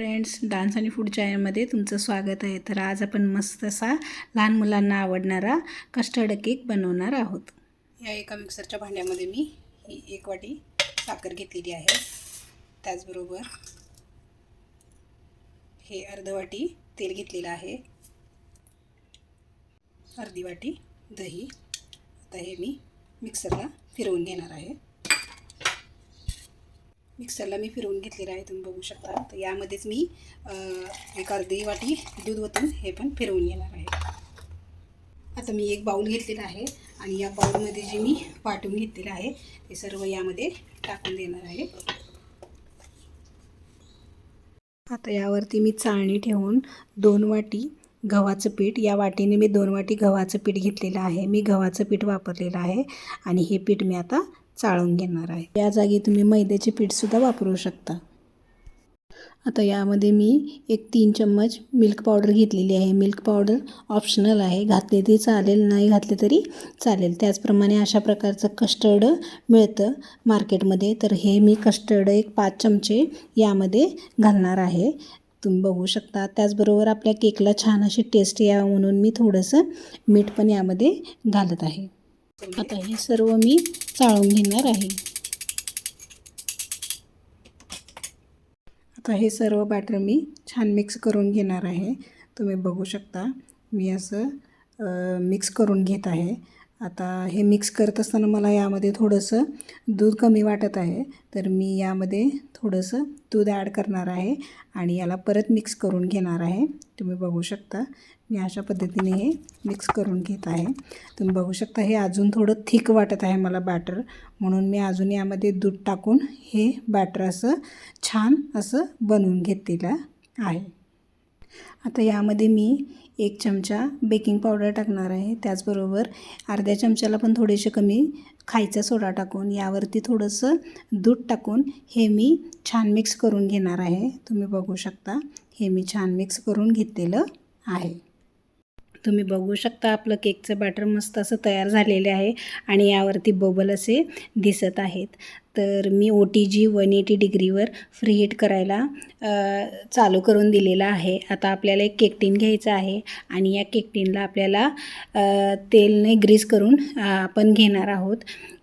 Friends dance आणि food चॅनलमध्ये तुमचं स्वागत आहे. तर आज आपण मस्त असा लहान मुलांना आवडणारा कस्टर्ड केक बनवणार आहोत. या एका मिक्सरच्या भांड्यामध्ये मी ही एक वाटी साखर घेतलेली आहे. त्याचबरोबर हे अर्ध वाटी तेल घेतलेलं आहे. अर्धी वाटी दही. आता हे मी मिक्सरला फिरवून घेणार आहे. मिक्सरला मी फिरवून घेतलेलं आहे तुम्ही बघू शकता. तर यामध्येच मी एक अर्धी वाटी दूध ओतून हे पण फिरवून घेणार आहे. आता मी एक बाऊल घेतलेला आहे आणि या बाऊलमध्ये जे मी वाटून घेतलेलं आहे ते सर्व यामध्ये टाकून देणार आहे. आता यावरती मी चाळणी ठेवून दोन वाटी गव्हाचं पीठ या वाटीने मी दोन वाटी गव्हाचं पीठ घेतलेलं आहे. मी गव्हाचं पीठ वापरलेलं आहे आणि हे पीठ मी आता चाळून घेणार आहे. या जागी तुम्ही मैद्याचे पीठसुद्धा वापरू शकता. आता यामध्ये मी एक तीन चम्मच मिल्क पावडर घेतलेली आहे. मिल्क पावडर ऑप्शनल आहे. घातले तरी चालेल नाही घातले तरी चालेल. त्याचप्रमाणे अशा प्रकारचं कस्टर्ड मिळतं मार्केटमध्ये. तर हे मी कस्टर्ड एक पाच चमचे यामध्ये घालणार आहे. तुम्ही बघू शकता. त्याचबरोबर आपल्या केकला छान अशी टेस्ट यावं म्हणून मी थोडंसं मीठ पण यामध्ये घालत आहे. आता हे सर्व मी चाळून घेणार आहे. आता हे सर्व बॅटर मी छान मिक्स करून घेणार आहे. तुम्ही बघू शकता मी असं मिक्स करून घेत आहे. आता हे मिक्स करत असताना मला यामध्ये थोडंसं दूध कमी वाटत आहे. तर मी यामध्ये थोडंसं दूध ॲड करणार आहे आणि याला परत मिक्स करून घेणार आहे. तुम्ही बघू शकता मी अशा पद्धतीने हे मिक्स करून घेत आहे. तुम्ही बघू शकता हे अजून थोडं थिक वाटत आहे मला बॅटर म्हणून मी अजून यामध्ये दूध टाकून हे बॅटर असं छान असं बनवून घेतलेलं आहे. आता यामध्ये मी एक चमचा बेकिंग पावडर टाकणार आहे. त्याचबरोबर अर्ध्या चमच्याला पण थोडेसे कमी खायचा सोडा टाकून यावरती थोडंसं दूध टाकून हे मी छान मिक्स करून घेणार आहे. तुम्ही बघू शकता हे मी छान मिक्स करून घेतलेलं आहे. तुम्ही बघू शकता आपलं केकचं बॅटर मस्त असं तयार झालेले आहे आणि यावरती बबल असे दिसत आहेत. तर मी O T G one eighty डिग्रीवर preheat करायला चालू करून दिलेला आहे. आता आपल्याला एक केक टीन घ्यायचा आहे आणि या केक टीनला आपल्याला तेलने ग्रीस करून आपण घेणार आहोत.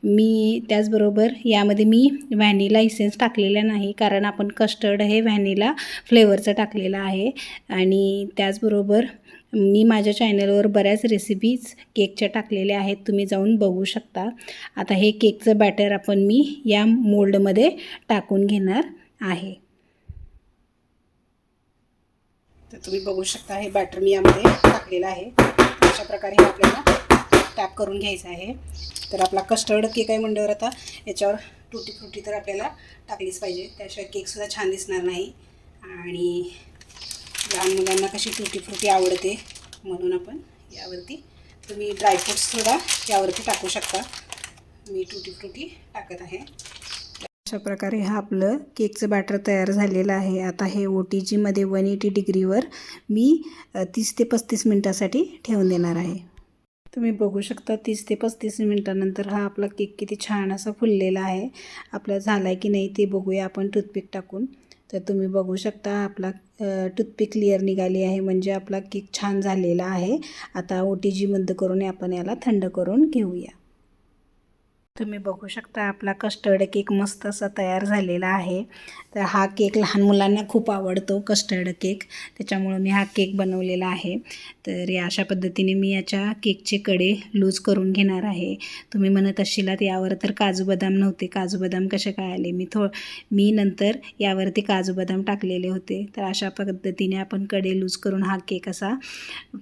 मी त्याचबरोबर यामध्ये मी व्हॅनिला इसेन्स टाकलेला नाही कारण आपण कस्टर्ड हे व्हॅनिला फ्लेवरचं टाकलेलं आहे आणि त्याचबरोबर मी माझ्या चॅनलवर बऱ्याच रेसिपीज केकच्या टाकलेल्या आहेत तुम्ही जाऊन बघू शकता. आता हे केकचं बॅटर आपण मी या मोल्डमध्ये टाकून घेणार आहे. तर तुम्ही बघू शकता हे बॅटर मी यामध्ये टाकलेलं आहे. अशा प्रकारे हे आपल्याला टॅप करून घ्यायचं आहे. तर आपला कस्टर्ड केक आहे म्हणल्यावर आता याच्यावर टुटी फ्रुटी तर आपल्याला टाकलीच पाहिजे. त्याशिवाय केकसुद्धा छान दिसणार नाही. आणि लहान मुलांना कशी टुटी फ्रुटी आवडते म्हणून आपण यावरती तुम्ही ड्रायफ्रूट्ससुद्धा यावरती टाकू शकता. मी टुटी फ्रुटी टाकत आहे. अशा प्रकारे हा आपलं केकचं बॅटर तयार झालेलं आहे. आता हे ओ टी जीमध्ये वन एटी डिग्रीवर मी तीस ते पस्तीस मिनटासाठी ठेवून देणार आहे. तुम्ही बघू शकता तीस ते पस्तीस मिनटानंतर हा आपला केक किती छान असा फुललेला आहे. आपला झाला आहे की नाही ते बघूया आपण टूथपिक टाकून. तर तुम्ही बघू शकता आपला टूथपिक क्लिअर निघाली आहे. म्हणजे आपला केक छान झालेला आहे. आता ओ टी जी बंद करून आपण याला थंड करून घेऊया. तुम्ही बघू शकता आपला कस्टर्ड केक मस्त असा तयार झालेला आहे. तर हा केक लहान मुलांना खूप आवडतो कस्टर्ड केक त्याच्यामुळं मी हा केक बनवलेला आहे. तर या अशा पद्धतीने मी याच्या केकचे कडे लूज करून घेणार आहे. तुम्ही म्हणत असशीलात यावर तर काजू बदाम नव्हते. काजू बदाम कसे काय आले मी थो मी नंतर यावरती काजू बदाम टाकलेले होते. तर अशा पद्धतीने आपण कडे लूज करून हा केक असा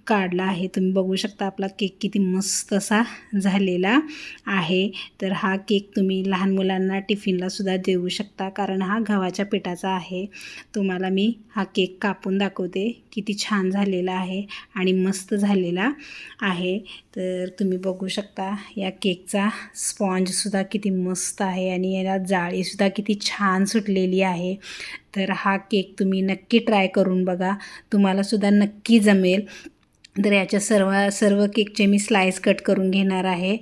काढला आहे. तुम्ही बघू शकता आपला केक किती मस्त असा झालेला आहे. तर तर हा केक तुम्ही लहान मुलांना टिफिनलासुद्धा देऊ शकता. कारण हा गव्हाच्या पिठाचा आहे. तुम्हाला मी हा केक कापून दाखवते. किती छान झालेला आहे आणि मस्त झालेला आहे. तर तुम्ही बघू शकता या केकचा स्पॉन्जसुद्धा किती मस्त आहे आणि याला जाळीसुद्धा किती छान सुटलेली आहे. तर हा केक तुम्ही नक्की ट्राय करून बघा. तुम्हालासुद्धा नक्की जमेल. तर याच्या सर्व सर्व केकचे मी स्लाइस कट करून घेणार आहे.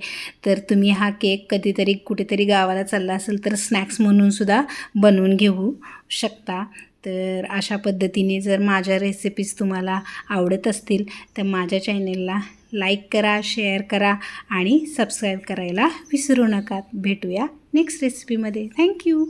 तर तुम्ही हा केक कधीतरी कुठेतरी गावाला चालला असेल तर स्नॅक्स म्हणूनसुद्धा बनवून घेऊ शकता. तर अशा पद्धतीने जर माझ्या रेसिपीज तुम्हाला आवडत असतील तर माझ्या चॅनेलला लाईक करा शेअर करा आणि सबस्क्राईब करायला विसरू नका. भेटूया नेक्स्ट रेसिपीमध्ये थँक्यू